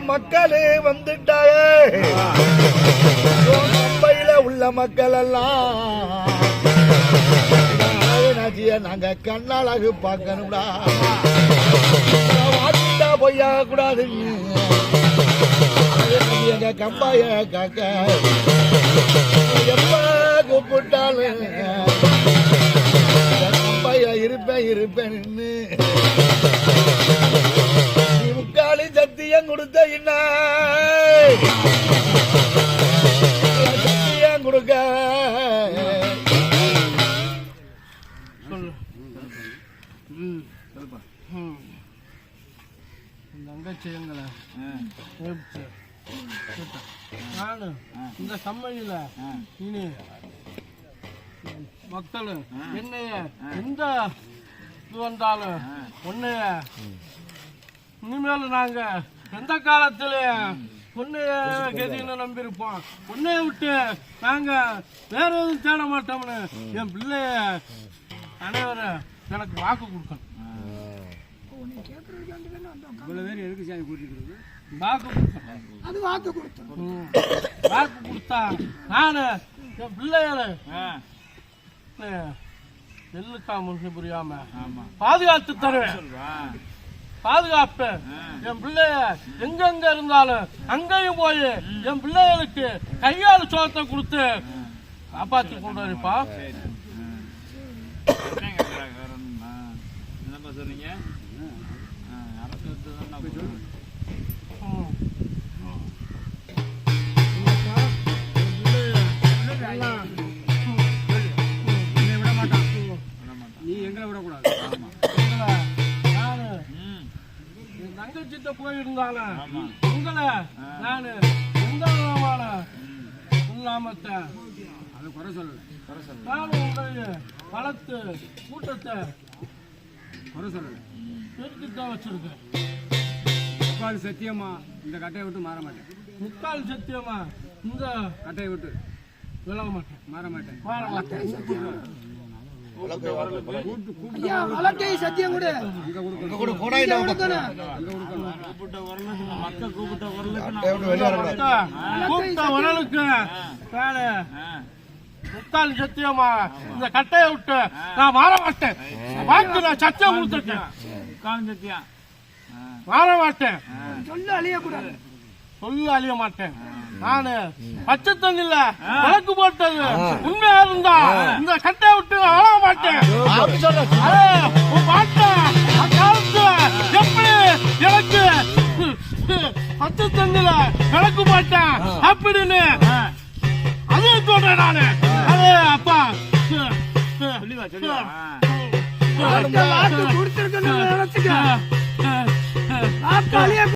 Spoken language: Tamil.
மக்களே வந்துட்டாயே. மும்பையில உள்ள மக்கள் எல்லாம் நாங்க கண்ணழகு பார்க்கணும்டா. வாட்டா பொய்யா கூடாது எங்க கம்பாய காக்க. எப்ப கூப்பிட்டாலும். இருப்பேன் இருப்பேன் நின்னு நீ முக்காலி சத்தியம் கொடுத்த என்ன? சத்தியம் கொடுக்க. சொல்லு ம் ம் தங்கச்சி எங்களை ஏப்ச்சு நானு இந்த சம்மதியில் இனி மக்கள் என்னைய எந்த இது வந்தாலும் உன்னைய இனிமேல் நாங்க எந்த காலத்துல உன்னைய கதின்னு நம்பியிருப்போம். உன்னைய விட்டு நாங்க வேற எதுவும் தேட மாட்டோம்னு என் பிள்ளைய அனைவரும் எனக்கு வாக்கு கொடுக்கணும். வாக்கு கொடுக்கணும். அது வாக்கு கொடுத்தோம். ம். வாக்கு கொடுத்தா நானு என் பிள்ளைகளை எல்லுக்கா முன்சி புரியாம? பாதுகாத்து தருவேன். பாதுகாப்பு. என் பிள்ளைய எங்கெங்க இருந்தாலும் அங்கேயும் போய் என் பிள்ளைகளுக்கு கையால் சோத்தை கொடுத்து காப்பாத்தி கொண்டு வரப்பா என்னை நீ எங்களை விடக்கூடாது. நானு தங்கச்சிட்ட போயிருந்தாலும் உங்களை நானு எந்த விதமான இல்லாமத்த அதை குறை சொல்லல. நானும் உங்களுடைய பலத்து கூட்டத்தை குறை சொல்லல. பெருக்கித்தான் வச்சிருக்கேன். முக்கால் சத்தியமா இந்த கட்டையை விட்டு மாற மாட்டேன். முக்கால் சத்தியமா இந்த கட்டையை விட்டு விலக மாட்டேன். மாற மாட்டேன். வாழ மாட்டேன். வழக்கை சத்தியம் கூட. கூப்பிட்ட வேலை சத்தியமா இந்த கட்டையை விட்டு நான் மாற மாட்டேன் வாக்கு நான் சத்தியம் கொடுத்துருக்கேன் மாற மாட்டேன் சொல்ல அழியக்கூடாது. சொல்ல அழிய மாட்டேன் நானு பச்சை தண்ணில விளக்கு போட்டது. உண்மையா இருந்தா இந்த கட்டையை பத்து தண்ணில விளக்கு போட்டேன் அப்படின்னு அதையும் சொல்றேன் நானு அது அப்பா வாக்கு கொடுத்திருக்கணும் நினைச்சுக்க